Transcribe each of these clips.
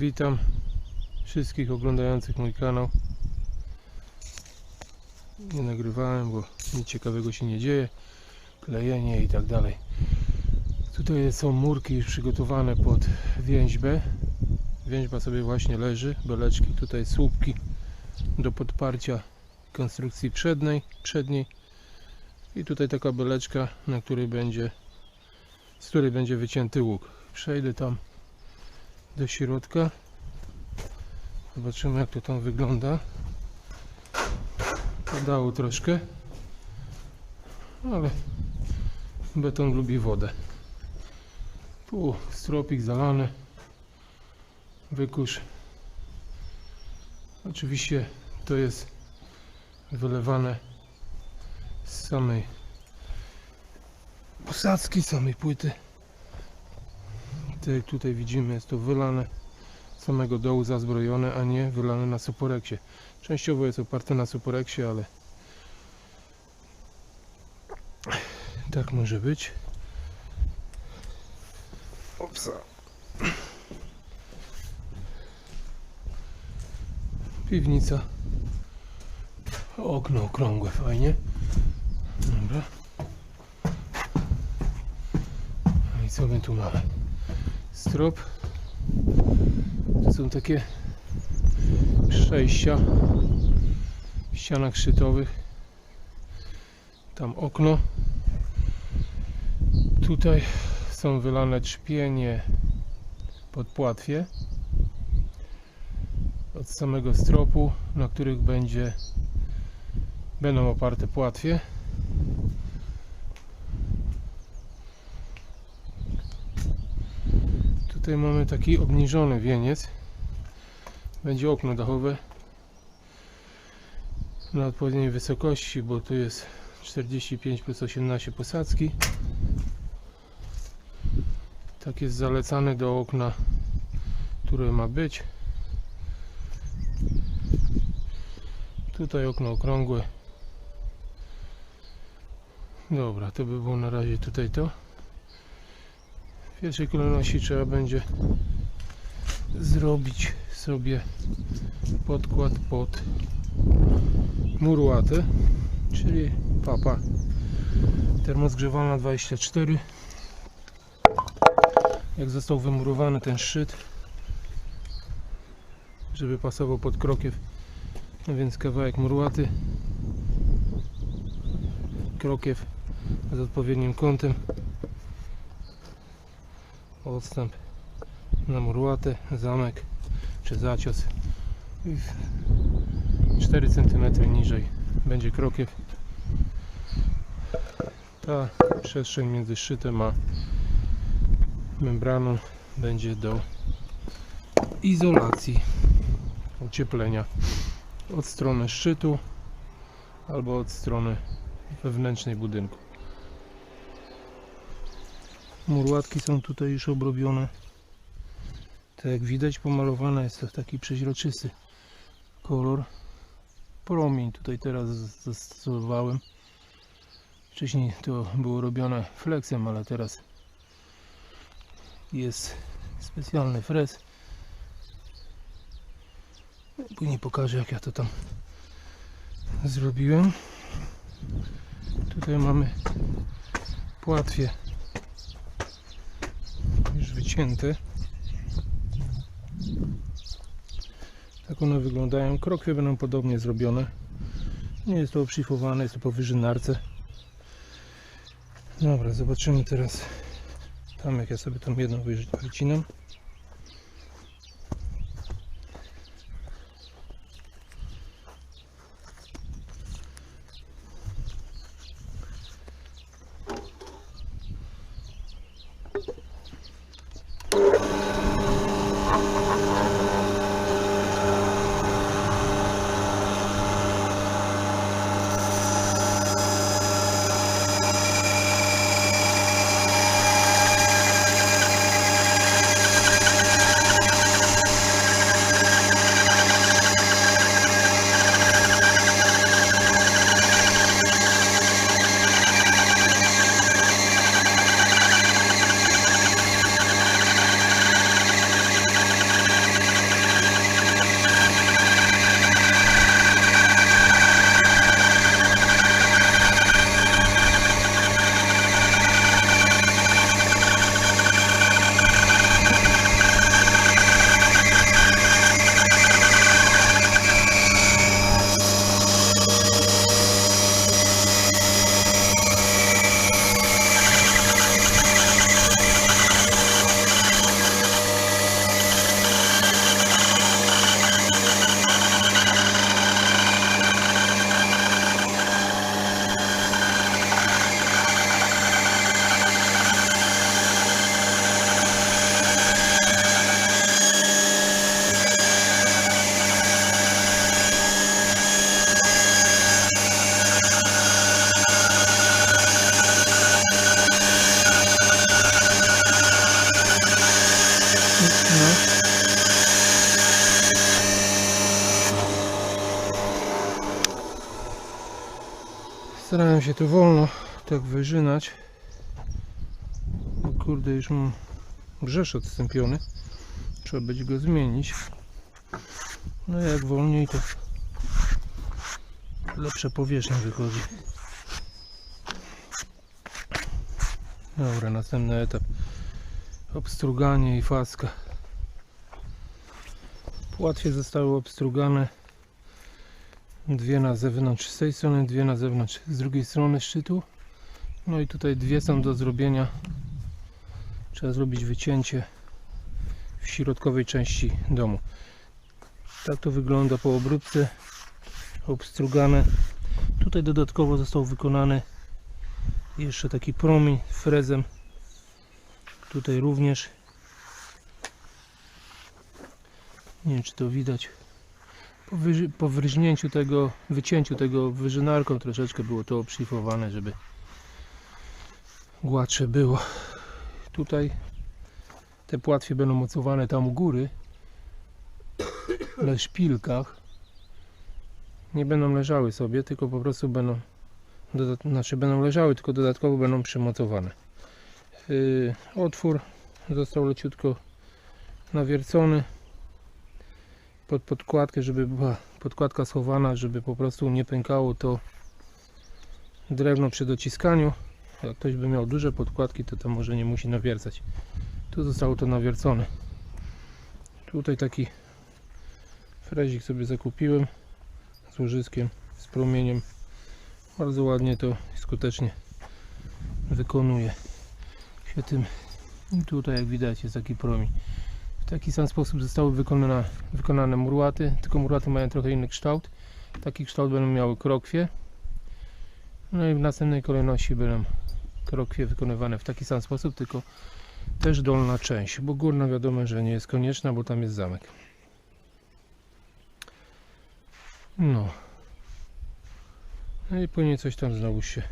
Witam wszystkich oglądających mój kanał. Nie nagrywałem, bo nic ciekawego się nie dzieje. Klejenie i tak dalej. Tutaj są murki już przygotowane pod więźbę. Więźba sobie właśnie leży. Beleczki, tutaj słupki do podparcia konstrukcji przedniej, przedniej. I tutaj taka beleczka, na której będzie z której będzie wycięty łuk. Przejdę tam do środka. Zobaczymy jak to tam wygląda. Padało troszkę, ale beton lubi wodę. Tu stropik zalany, wykurz. Oczywiście to jest wylewane z samej posadzki, samej płyty. Tak jak tutaj widzimy jest to wylane z samego dołu zazbrojone, a nie wylane na suporeksie. Częściowo jest oparte na suporeksie, ale tak może być. Opsa. Piwnica. Okno okrągłe, fajnie. Dobra. No i co my tu mamy? Strop. To są takie przejścia w ścianach. Tam okno. Tutaj są wylane trzpienie pod płatwie od samego stropu, na których będzie będą oparte płatwie. Tutaj mamy taki obniżony wieniec. Będzie okno dachowe na odpowiedniej wysokości, bo tu jest 45 plus 18 posadzki. Tak jest zalecane do okna, które ma być. Tutaj okno okrągłe. Dobra, to by było na razie tutaj to. W pierwszej kolejności trzeba będzie zrobić sobie podkład pod murłatę, czyli papa. Termozgrzewana 24 jak został wymurowany ten szczyt żeby pasował pod krokiew no więc kawałek murłaty. Krokiew z odpowiednim kątem odstęp na murłatę, zamek czy zacios. I 4 cm niżej będzie krokiew. Ta przestrzeń między szczytem a membraną będzie do izolacji ocieplenia od strony szczytu albo od strony wewnętrznej budynku Murłatki są tutaj już obrobione. Tak jak widać pomalowane jest to w taki przeźroczysty kolor. Promień tutaj teraz zastosowałem. Wcześniej to było robione flexem, ale teraz jest specjalny frez. Później pokażę jak ja to tam zrobiłem. Tutaj mamy płatwie wycięte. Tak one wyglądają. Krokwie będą podobnie zrobione. Nie jest to obszyfowane, jest to po wyżynarce. Dobra, zobaczymy teraz tam jak ja sobie tą jedną wycinam. Starałem się to wolno tak wyżynać. Bo kurde już mam grzesz odstąpiony. Trzeba będzie go zmienić. No jak wolniej to lepsza powierzchnia wychodzi. Dobra, następny etap. Obstruganie i faska. Płatwie zostały obstrugane. Dwie na zewnątrz z tej strony, dwie na zewnątrz z drugiej strony szczytu. No i tutaj dwie są do zrobienia. Trzeba zrobić wycięcie w środkowej części domu. Tak to wygląda po obróbce. Obstrugane. Tutaj dodatkowo został wykonany jeszcze taki promień frezem. Tutaj również. Nie wiem czy to widać. Po, wyrżnięciu tego, wycięciu tego wyżynarką troszeczkę było to obszlifowane, żeby gładsze było. Tutaj te płatwie będą mocowane tam u góry na szpilkach. Nie będą leżały sobie, tylko po prostu będą znaczy będą leżały, tylko dodatkowo będą przymocowane. Yy, otwór został leciutko nawiercony pod podkładkę, żeby była podkładka schowana, żeby po prostu nie pękało to drewno przy dociskaniu. Jak ktoś by miał duże podkładki, to to może nie musi nawiercać. Tu zostało to nawiercone. Tutaj taki frezik sobie zakupiłem z łożyskiem, z promieniem. Bardzo ładnie to skutecznie wykonuje się tym. I tutaj jak widać jest taki promień. W taki sam sposób zostały wykonane, wykonane murłaty, tylko murłaty mają trochę inny kształt. Taki kształt będą miały krokwie. No i w następnej kolejności będą krokwie wykonywane w taki sam sposób, tylko też dolna część, bo górna wiadomo, że nie jest konieczna, bo tam jest zamek. No. No i później coś tam znowu się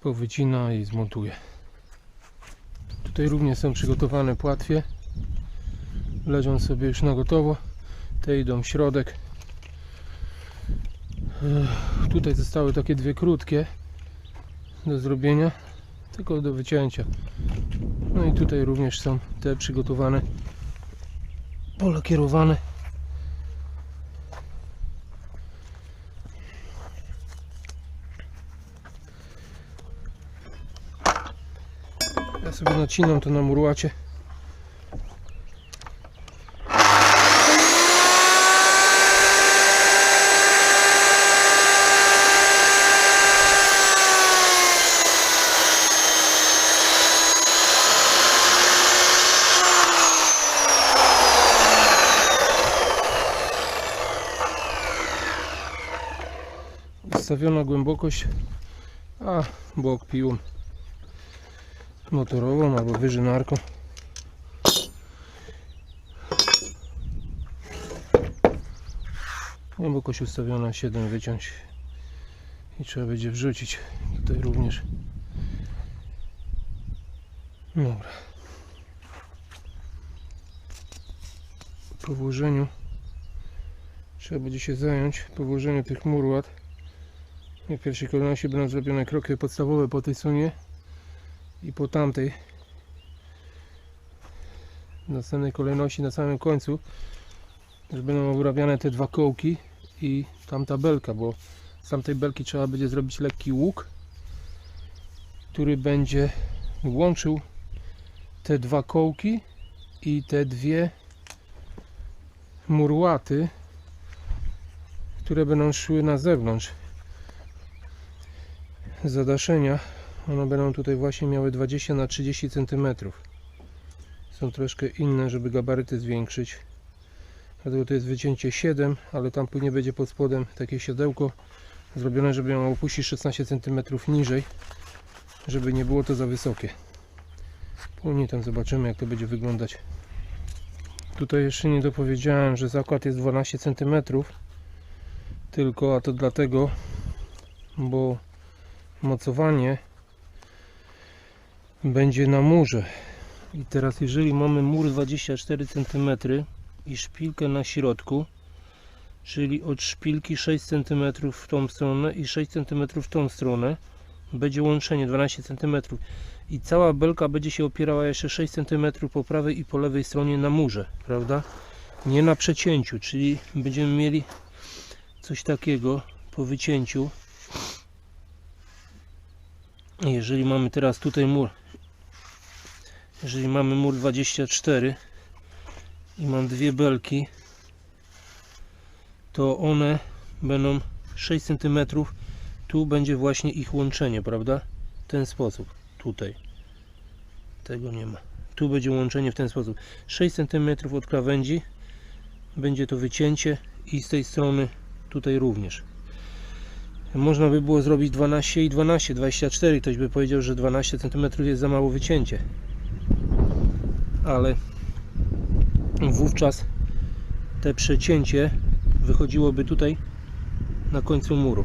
powycina i zmontuje. Tutaj również są przygotowane płatwie. Leżą sobie już na gotowo. Te idą w środek. Tutaj zostały takie dwie krótkie do zrobienia, tylko do wycięcia. No i tutaj również są te przygotowane, polakierowane. Ja sobie nacinam to na murłacie. Ustawiona głębokość, a bok piłą motorową albo wyżynarką. Głębokość ustawiona 7 wyciąć i trzeba będzie wrzucić tutaj również. Dobra. Po włożeniu trzeba będzie się zająć po włożeniu tych murłat. W pierwszej kolejności będą zrobione kroki podstawowe po tej stronie i po tamtej. W następnej kolejności na samym końcu już będą obrabiane te dwa kołki i tamta belka, bo z tamtej belki trzeba będzie zrobić lekki łuk który będzie łączył te dwa kołki i te dwie murłaty które będą szły na zewnątrz zadaszenia one będą tutaj właśnie miały 20 na 30 cm. Są troszkę inne, żeby gabaryty zwiększyć. Dlatego to jest wycięcie 7, ale tam później będzie pod spodem takie siodełko zrobione, żeby ją opuścić 16 cm niżej, żeby nie było to za wysokie. Później tam zobaczymy jak to będzie wyglądać. Tutaj jeszcze nie dopowiedziałem, że zakład jest 12 cm tylko, a to dlatego, bo mocowanie będzie na murze, I teraz jeżeli mamy mur 24 cm i szpilkę na środku, czyli od szpilki 6 cm w tą stronę i 6 cm w tą stronę, będzie łączenie 12 cm i cała belka będzie się opierała jeszcze 6 cm po prawej i po lewej stronie na murze, prawda? Nie na przecięciu, czyli będziemy mieli coś takiego po wycięciu. Jeżeli mamy teraz tutaj mur, jeżeli mamy mur 24 i mam dwie belki, to one będą 6 cm. Tu będzie właśnie ich łączenie, prawda? W ten sposób. Tutaj. Tego nie ma. Tu będzie łączenie w ten sposób. 6 cm od krawędzi będzie to wycięcie i z tej strony tutaj również. Można by było zrobić 12 i 12, 24. Ktoś by powiedział, że 12 cm jest za mało wycięcie. Ale wówczas te przecięcie wychodziłoby tutaj na końcu muru.